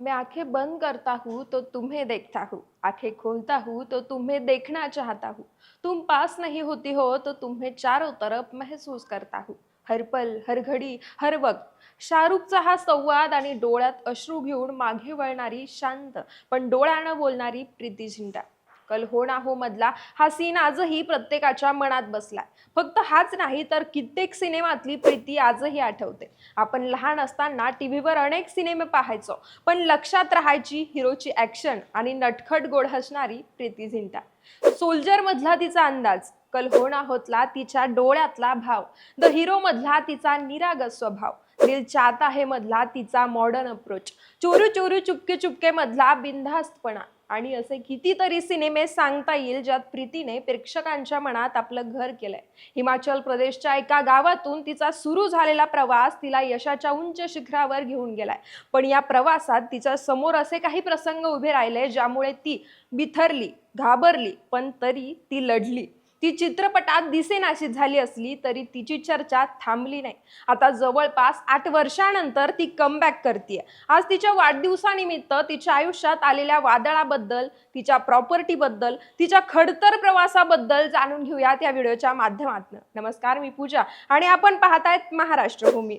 मैं आंखें बंद करता हूँ तो तुम्हें देखता हूँ। आंखें खोलता हूँ तो तुम्हें देखना चाहता हूँ। तुम पास नहीं होती हो तो तुम्हें चारों तरफ महसूस करता हूँ। हर पल हर घडी हर वक्त शाहरुखचा हा संवाद आणि डोळ्यात अश्रू घेऊन मागे वळणारी शांत पण डोळ्यानं बोलणारी प्रीती झिंटा. कल हो ना हो मधला हा सीन आजही प्रत्येकाच्या मनात बसलाय. फक्त हाच नाही तर कित्येक सिनेमातली प्रीती आजही आठवते. आपण लहान असताना टीव्हीवर अनेक सिनेमे पाहायचो पण लक्षात राहायची हिरोची ऍक्शन आणि नटखट गोड हसणारी प्रीती झिंटा. सोल्जर मधला तिचा अंदाज कल होणा होतला तिच्या डोळ्यातला भाव द हिरो मधला तिचा निरागस स्वभाव. दिल चाहता है मधला तिचा मॉडर्न अप्रोच चोरू चोरू चुपके चुपके मधला बिनधास्तपणा. आणि असे कितीतरी सिनेमे सांगता येईल ज्यात प्रीतीने प्रेक्षकांच्या मनात आपलं घर केलंय. हिमाचल प्रदेशच्या एका गावातून तिचा सुरू झालेला प्रवास तिला यशाच्या उंच शिखरावर घेऊन गेलाय. पण या प्रवासात तिच्या समोर असे काही प्रसंग उभे राहिले ज्यामुळे ती बिथरली घाबरली पण तरी ती लढली. ती चित्रपटात दिसेनाशी झाली असली तरी तिची चर्चा थांबली नाही. आता जवळपास आठ वर्षानंतर ती कमबॅक करते आज तिच्या वाढदिवसानिमित्त तिच्या आयुष्यात आलेल्या वादळाबद्दल तिच्या प्रॉपर्टीबद्दल तिच्या खडतर प्रवासाबद्दल जाणून घेऊयात या व्हिडिओच्या माध्यमातून. नमस्कार मी पूजा आणि आपण पाहतायत महाराष्ट्र भूमी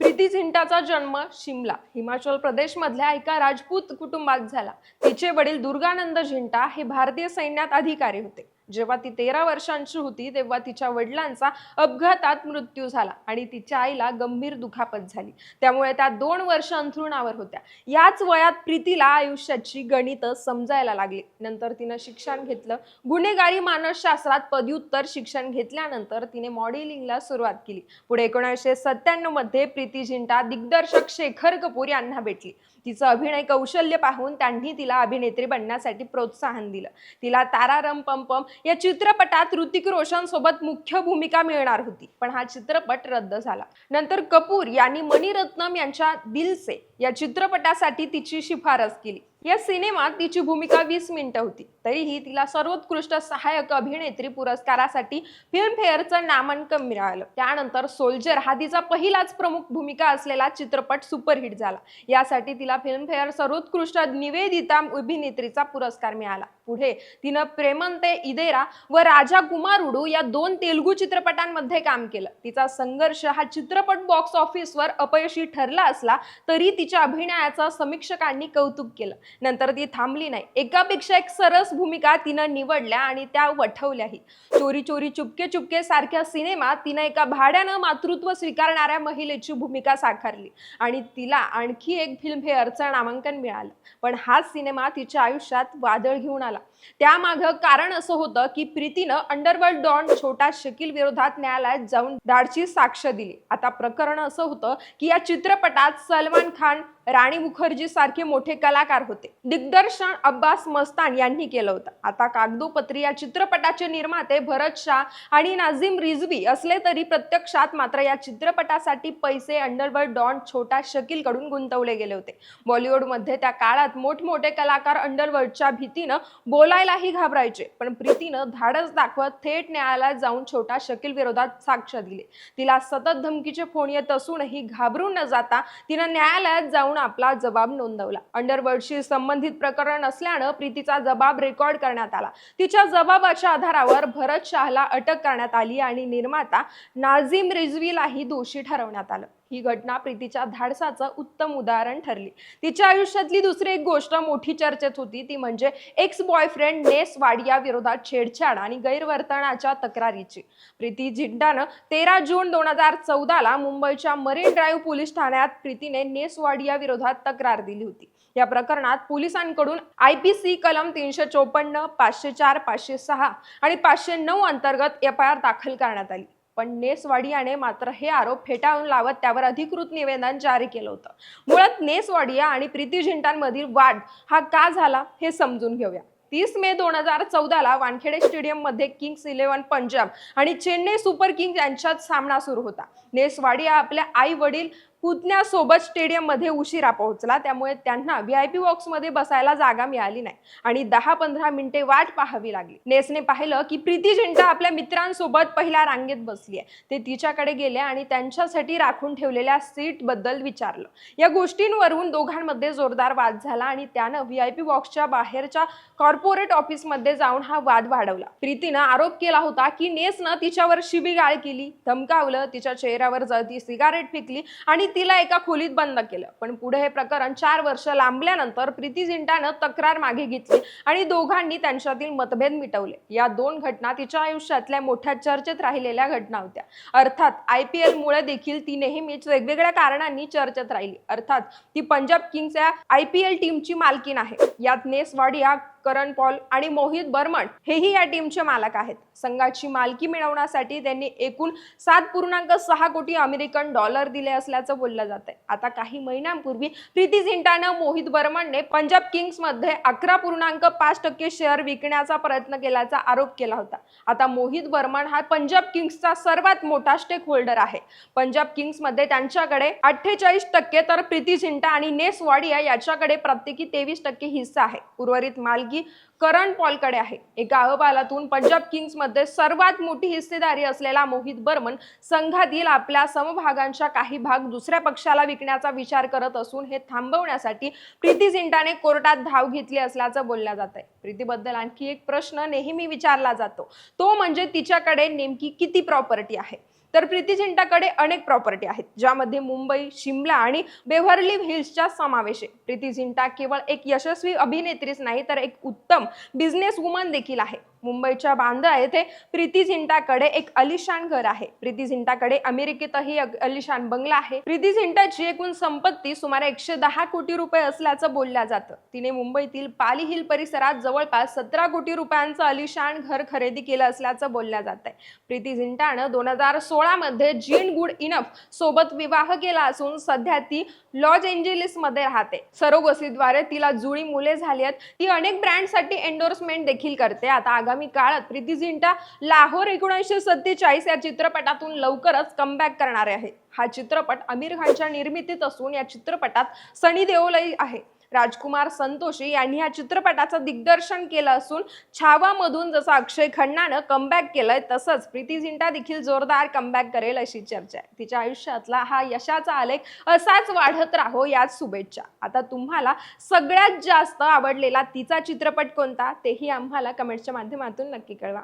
प्रीती झिंटाचा जन्म शिमला हिमाचल प्रदेशमधल्या एका राजपूत कुटुंबात झाला. तिचे वडील दुर्गानंद झिंटा हे भारतीय सैन्यात अधिकारी होते. जेव्हा ती तेरा वर्षांची होती तेव्हा तिच्या वडिलांचा अपघातात मृत्यू झाला आणि तिच्या आईला गंभीर दुखापत झाली. त्यामुळे त्या दोन वर्ष अंथरुणावर होत्या. याच वयात प्रीतीला आयुष्याची गणित समजायला लागली. नंतर तिनं शिक्षण घेतलं. गुन्हेगारी मानसशास्त्रात पदव्युत्तर शिक्षण घेतल्यानंतर तिने मॉडेलिंगला सुरुवात केली. पुढे एकोणीसशे सत्त्याण्णवमध्ये प्रीती झिंटा दिग्दर्शक शेखर कपूर यांना भेटली. तिचं अभिनय कौशल्य पाहून त्यांनी तिला अभिनेत्री बनण्यासाठी प्रोत्साहन दिलं. तिला तारारम पंपम या चित्रपटात ऋतिक रोशन सोबत मुख्य भूमिका मिळणार होती. पण हा चित्रपट रद्द झाला. नंतर कपूर यांनी मणिरत्नम यांच्या दिलसे या चित्रपटासाठी तिची शिफारस केली. या सिनेमात तिची भूमिका वीस मिनिटं होती. तरीही तिला सर्वोत्कृष्ट सहाय्यक अभिनेत्री पुरस्कारासाठी फिल्मफेअरचं नामांकन मिळालं. त्यानंतर सोल्जर हा तिचा पहिलाच प्रमुख भूमिका असलेला चित्रपट सुपरहिट झाला. यासाठी तिला फिल्मफेअर सर्वोत्कृष्ट निवेदिता अभिनेत्रीचा पुरस्कार मिळाला. पुढे तिनं प्रेमंते इदेरा व राजा कुमारुडू या दोन तेलुगू चित्रपटांमध्ये काम केलं. तिचा संघर्ष हा चित्रपट बॉक्स ऑफिसवर अपयशी ठरला असला तरी तिच्या अभिनयाचं समीक्षकांनी कौतुक केलं. नंतर ती थांबली नाही. एकापेक्षा एक सरस भूमिका तिनं निवडल्या आणि त्या वठवल्याही चोरी चोरी चुपके चुपके सारख्या सिनेमात तिनं एका भाड्यानं मातृत्व स्वीकारणाऱ्या महिलेची भूमिका साकारली आणि तिला आणखी एक फिल्मफेअरचं नामांकन मिळालं. पण हाच सिनेमा तिच्या आयुष्यात वादळ घेऊन आला. त्यामागं कारण असं होतं की प्रीतीनं अंडरवर्ल्ड डॉन छोटा शकील विरोधात न्यायालयात जाऊन दाडची साक्ष दिली. आता प्रकरण असं होतं की या चित्रपटात सलमान खान राणी मुखर्जी सारखे मोठे कलाकार होते. दिग्दर्शन अब्बास मस्तान यांनी केलं होतं. आता कागदोपत्री या चित्रपटाचे निर्माते भरत शाह आणि नाझीम रिझवी असले तरी प्रत्यक्षात मात्र या चित्रपटासाठी पैसे अंडरवर्ल्ड डॉन छोटा शकील कडून गुंतवले गेले होते. बॉलिवूडमध्ये त्या काळात मोठमोठे कलाकार अंडरवर्ल्डच्या भीतीनं बोलायलाही घाबरायचे पण प्रीतीनं धाडस दाखवत थेट न्यायालयात जाऊन छोटा शकील विरोधात साक्ष दिली. तिला सतत धमकीचे फोन येत असूनही घाबरून न जाता तिनं न्यायालयात जाऊन आपला जबाब नोंदवला. अंडरवर्ल्डशी संबंधित प्रकरण असल्यानं प्रीतीचा जबाब रेकॉर्ड करण्यात आला. तिच्या जबाबाच्या आधारावर भरत शहाला अटक करण्यात आली आणि निर्माता नाझीम रिझवीलाही दोषी ठरवण्यात आलं. ही घटना प्रीतीच्या धाडसाचं उत्तम उदाहरण ठरली. तिच्या आयुष्यातली दुसरी एक गोष्ट मोठी चर्चेत होती ती म्हणजे एक्स बॉयफ्रेंड नेस वाडिया विरोधात छेडछाड आणि गैरवर्तनाच्या तक्रारीची. प्रीती झिंडानं तेरा जून दोन हजार चौदाला मुंबईच्या मरीन ड्राईव्ह पोलीस ठाण्यात प्रीतीने नेस वाडिया विरोधात तक्रार दिली होती. या प्रकरणात पोलिसांकडून आय पी सी कलम तीनशे चोपन्न पाचशे चार पाचशे सहा आणि पाचशे नऊ अंतर्गत एफ आय आर दाखल करण्यात आली. पण नेसवाडियाने मात्र हे आरोप फेटाळून लावत त्यावर अधिकृत निवेदन जारी केलं होतं. मुळात नेसवाडिया आणि प्रीती झिंटांमधील वाद हा का झाला हे समजून घेऊया. तीस मे दोन हजार चौदाला वानखेडे स्टेडियममध्ये किंग्स इलेव्हन पंजाब आणि चेन्नई सुपर किंग्स यांच्यात सामना सुरू होता. नेसवाडिया आपल्या आई वडील पुतण्यासोबत स्टेडियममध्ये उशिरा पोहोचला. त्यामुळे त्यांना व्ही आय पी बॉक्समध्ये बसायला जागा मिळाली नाही आणि दहा पंधरा मिनिटे वाट पाहावी लागली. नेसने पाहिलं की प्रीती झिंटा आपल्या मित्रांसोबत पहिल्या रांगेत बसली आहे ते तिच्याकडे गेले आणि त्यांच्यासाठी राखून ठेवलेल्या सीटबद्दल विचारलं. या गोष्टींवरून दोघांमध्ये जोरदार वाद झाला आणि त्यानं व्ही आय पी बॉक्सच्या बाहेरच्या कॉर्पोरेट ऑफिसमध्ये जाऊन हा वाद वाढवला. प्रीतीनं आरोप केला होता की नेसनं तिच्यावर शिवीगाळ केली धमकावलं तिच्या चेहऱ्यावर जळती सिगारेट फेकली आणि तिला एका खोलीत बंद केलं. पण पुढे हे प्रकरण चार वर्ष लांबल्यानंतर प्रीती झिंटानं तक्रार मागे घेतली आणि दोघांनी त्यांच्यातील मतभेद मिटवले. या दोन घटना तिच्या आयुष्यातल्या मोठ्या चर्चेत राहिलेल्या घटना होत्या. अर्थात आय पी एलमुळे देखील ती नेहमीच वेगवेगळ्या कारणांनी चर्चेत राहिली. अर्थात ती पंजाब किंग्स या आय पी एल टीमची मालकीन आहे. यात नेस वाडिया करण पॉल आणि मोहित बर्मन हेही या टीमचे मालक आहेत. संघाची मालकी मिळवण्यासाठी त्यांनी एकूण सात पूर्णांक सहा कोटी अमेरिकन डॉलर दिले असल्याचं बोललं जात आहे आता काही महिन्यांपूर्वी प्रीती झिंटानं मोहित बर्मनने पंजाब किंग्समध्ये अकरा पूर्णांक पाच टक्के शेअर विकण्याचा प्रयत्न केल्याचा आरोप केला होता. आता मोहित बर्मन हा पंजाब किंग्सचा सर्वात मोठा स्टेक होल्डर आहे. पंजाब किंग्समध्ये त्यांच्याकडे अठ्ठेचाळीस टक्के तर प्रीती झिंटा आणि नेस वाडिया याच्याकडे प्रत्येकी तेवीस टक्के हिस्सा आहे. उर्वरित मालकी करण पॉलकडे आहे. एका अहवालातून पंजाब किंग्समध्ये सर्वात मोठी हिस्सेदारी असलेला मोहित बर्मन संघातील आपल्या समभागांच्या काही भाग दुसऱ्या पक्षाला विकण्याचा विचार करत असून हे थांबवण्यासाठी प्रीती झिंटाने कोर्टात धाव घेतली असल्याचं बोललं जात आहे. प्रीतीबद्दल आणखी एक प्रश्न नेहमी विचारला जातो. तो म्हणजे तिच्याकडे नेमकी किती प्रॉपर्टी आहे? तर प्रीती झिंटाकडे अनेक प्रॉपर्टी आहेत ज्यामध्ये मुंबई शिमला आणि बेव्हर्ली हिल्सचा समावेश आहे. प्रीती झिंटा केवळ एक यशस्वी अभिनेत्रीच नाही तर एक उत्तम बिझनेस वुमन देखील आहे. मुंबईच्या बांद्रा येथे प्रीती झिंटाकडे एक अलिशान घर आहे. प्रीती झिंटाकडे अमेरिकेतही अलिशान बंगला आहे. प्रीती झिंटाची एकूण संपत्ती सुमारे एकशे दहा कोटी रुपये असल्याचं बोलल्या जातं. तिने मुंबईतील पाली हिल परिसरात जवळपास सतरा कोटी रुपयांचं अलिशान घर खरेदी केलं असल्याचं बोलल्या जात आहे प्रीती झिंटानं दोन हजार सोळा मध्ये जीन गुड इनफ सोबत विवाह केला असून सध्या ती लॉस एंजेलिसमध्ये राहते. सरोगसीद्वारे तिला जुळी मुले झाली आहेत. ती अनेक ब्रँडसाठी एंडोर्समेंट देखील करते. आता आगामी काळात प्रीती झिंटा लाहोर एकोणीसशे सत्तेचाळीस या चित्रपटातून लवकरच कमबॅक करणार आहे हा चित्रपट आमिर खानच्या निर्मितीत असून या चित्रपटात सनी देओलही आहे. राजकुमार संतोषी यांनी या चित्रपटाचं दिग्दर्शन केलं असून छावामधून जसं अक्षय खन्नानं कमबॅक केलंय तसंच प्रीती झिंटा देखील जोरदार कमबॅक करेल अशी चर्चा आहे. तिच्या आयुष्यातला हा यशाचा आलेख असाच वाढत राहो याच शुभेच्छा. आता तुम्हाला सगळ्यात जास्त आवडलेला तिचा चित्रपट कोणता? तेही आम्हाला कमेंटच्या माध्यमातून नक्की कळवा.